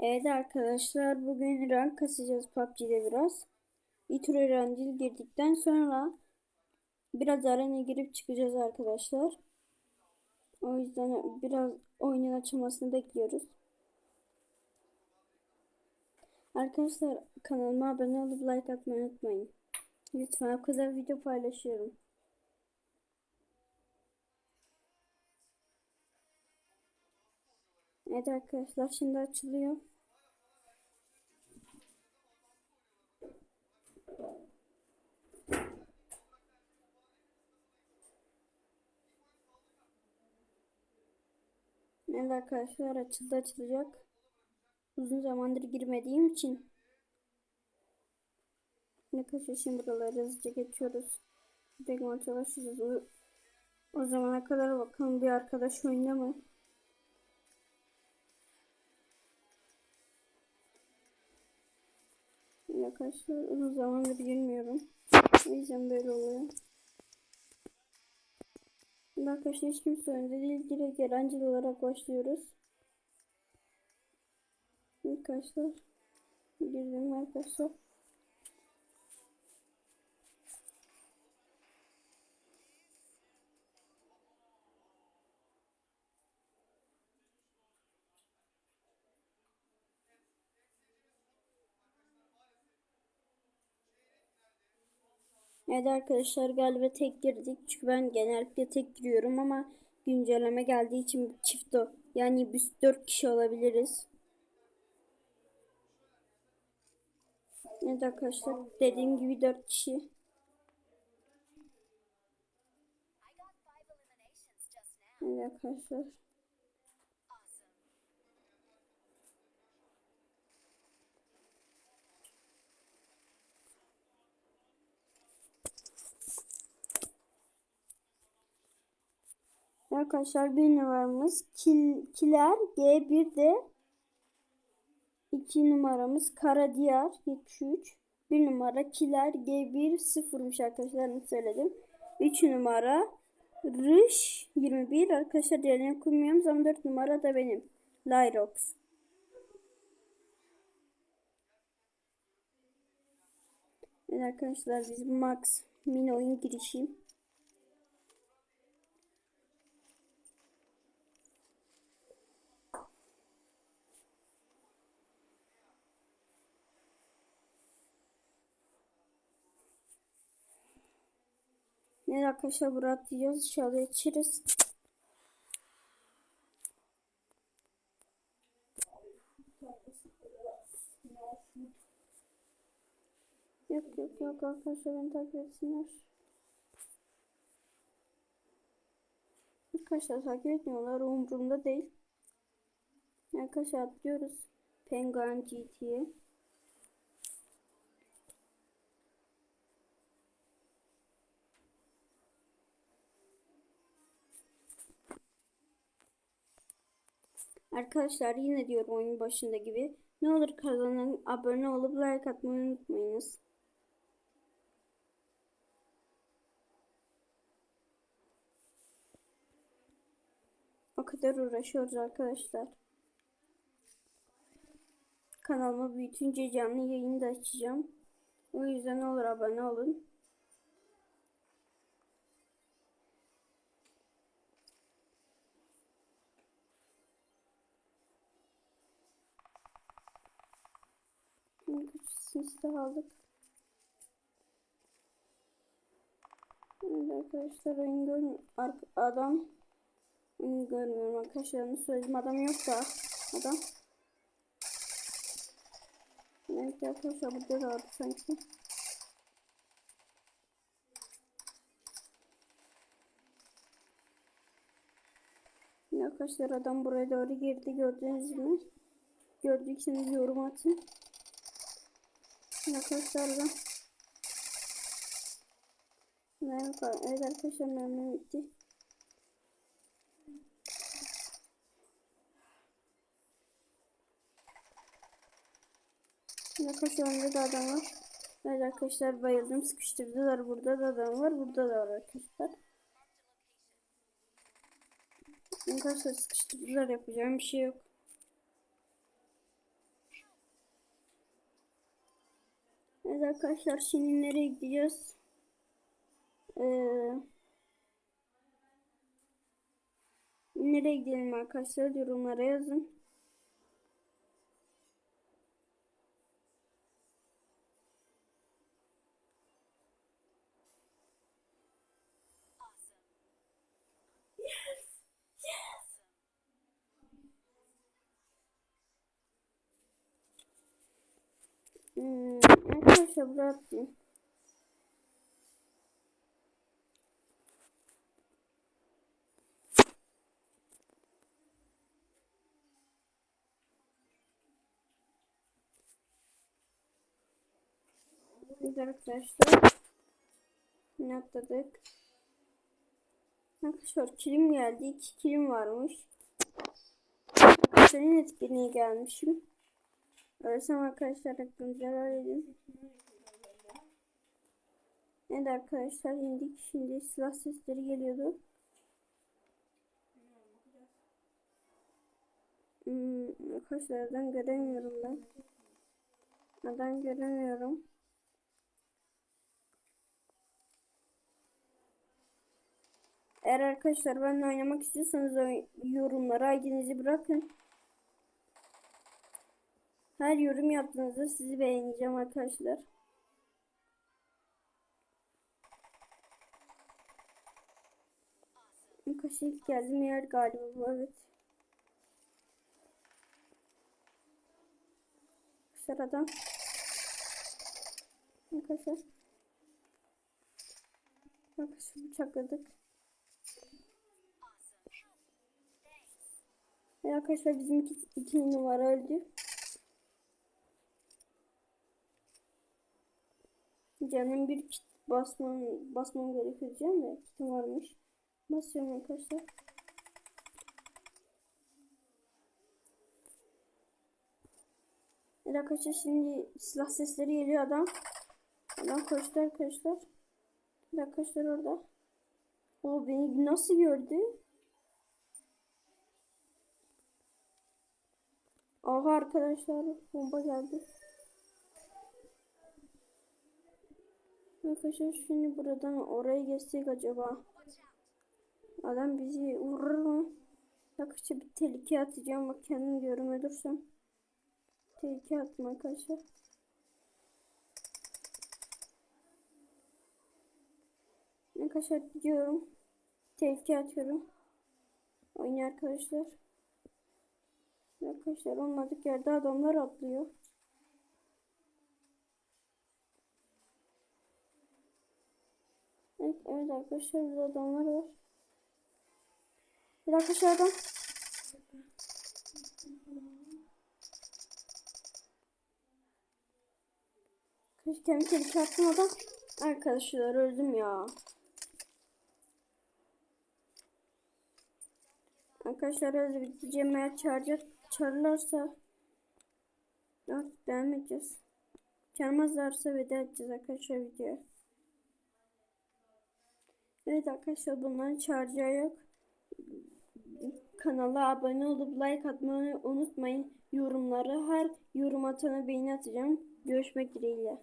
Evet arkadaşlar bugün rank kasacağız PUBG'de biraz. Bir tur eğlenceli girdikten sonra biraz arena girip çıkacağız arkadaşlar. O yüzden biraz oyunun açılmasını bekliyoruz. Arkadaşlar kanalıma abone olup like atmayı unutmayın. Lütfen o kadar video paylaşıyorum. Evet arkadaşlar şimdi açılıyor. Evet arkadaşlar açıldı açılacak. Uzun zamandır girmediğim için ne kaçışın buraları hızlıca geçiyoruz. Direkt maça başlayacağız. O, o zamana kadar bakalım bir arkadaş oyunda mı? Arkadaşlar uzun zamandır girmiyorum. O yüzden böyle oluyor. Şimdi arkadaşlar hiç kimse önde değil. Direkt eğlenceli olarak başlıyoruz. Arkadaşlar. Girdim arkadaşlar. Evet arkadaşlar galiba tek girdik. Çünkü ben genellikle tek giriyorum ama güncelleme geldiği için çift o. Yani biz 4 kişi olabiliriz. Evet arkadaşlar dediğim gibi 4 kişi. Evet arkadaşlar. Arkadaşlar bir numaramız Kil, Kiler G1'de 2 numaramız Kara Diyar 73 1 numara Kiler G1 sıfırmış arkadaşlar ne söyledim. 3 numara Rış 21 arkadaşlar diğerlerini okumuyorum. Ama 4 numara da benim. Lyrox. Evet arkadaşlar biz Max mini oyun girişim Evet arkadaşlar buraya atlayacağız. İnşallah yetişiriz. Yok yok yok arkadaşlar beni takip etsinler. Arkadaşlar takip etmiyorlar. Umurumda değil. Arkadaşlar atlıyoruz. Penguin GT'ye. Arkadaşlar yine diyorum oyun başında gibi. Ne olur kanalıma abone olup like atmayı unutmayınız. O kadar uğraşıyoruz arkadaşlar. Kanalıma büyütünce canlı yayını da açacağım. O yüzden olur abone olun. Sisli aldık. Evet arkadaşlar oyun görmüyor. Adam oyun görmüyorum arkadaşlar. Onu söyledim adam yok da. Adam. Evet arkadaşlar burada da vardı sanki. Arkadaşlar adam buraya doğru girdi gördünüz mü? Gördüyseniz yorum atın. Arkadaşlar ben Merhaba, evet arkadaşlar mermi bitti. Arkadaşlar önde de adam var. Evet arkadaşlar bayıldım sıkıştırdılar. Burada da adam var. Burada da var arkadaşlar. Arkadaşlar sıkıştırdılar yapacağım bir şey yok. Evet arkadaşlar şimdi nereye gideceğiz? Ee, nereye gidelim arkadaşlar yorumlara yazın. Hmm, buraya atlayayım. Evet arkadaşlar. Ne atladık? Arkadaşlar kilim geldi. İki kilim varmış. Senin etkinliğe gelmişim. Ölsem arkadaşlar aklınıza edin. Evet arkadaşlar indik. Şimdi silah sesleri geliyordu. Hmm, arkadaşlar adam göremiyorum ben. Adam göremiyorum. Eğer arkadaşlar benimle oynamak istiyorsanız yorumlara ID'nizi bırakın. Her yorum yaptığınızda sizi beğeneceğim arkadaşlar. Kaç ilk geldim yer galiba bu evet. Sıradan. Arkadaşlar. Arkadaşlar bıçakladık. Arkadaşlar bizim iki, iki numara öldü. Canım bir kit basmam, basmam gerekiyor diyeceğim kitim varmış. Basıyorum arkadaşlar. Evet arkadaşlar şimdi silah sesleri geliyor adam. Adam koştu arkadaşlar. Evet arkadaşlar orada. O beni nasıl gördü? Aha arkadaşlar bomba geldi. Arkadaşlar şimdi buradan oraya geçsek acaba? Adam bizi vurur mu? Arkadaşlar bir tehlike atacağım bak kendim diyorum ölürsem. Tehlike attım arkadaşlar. Arkadaşlar gidiyorum. Tehlike atıyorum. Oynuyor arkadaşlar. Arkadaşlar olmadık yerde adamlar atlıyor. Evet, evet arkadaşlar burada adamlar var. Bir dakika adam. Keşke kendi tehlike attım adam. Arkadaşlar öldüm ya. Arkadaşlar öyle biteceğim eğer çağıracak, çağırırlarsa artık devam edeceğiz. Çağırmazlarsa veda edeceğiz arkadaşlar videoya. Evet arkadaşlar bunların çağıracağı yok. Kanala abone olup like atmayı unutmayın. Yorumları her yorum atana beğeni atacağım. Görüşmek dileğiyle.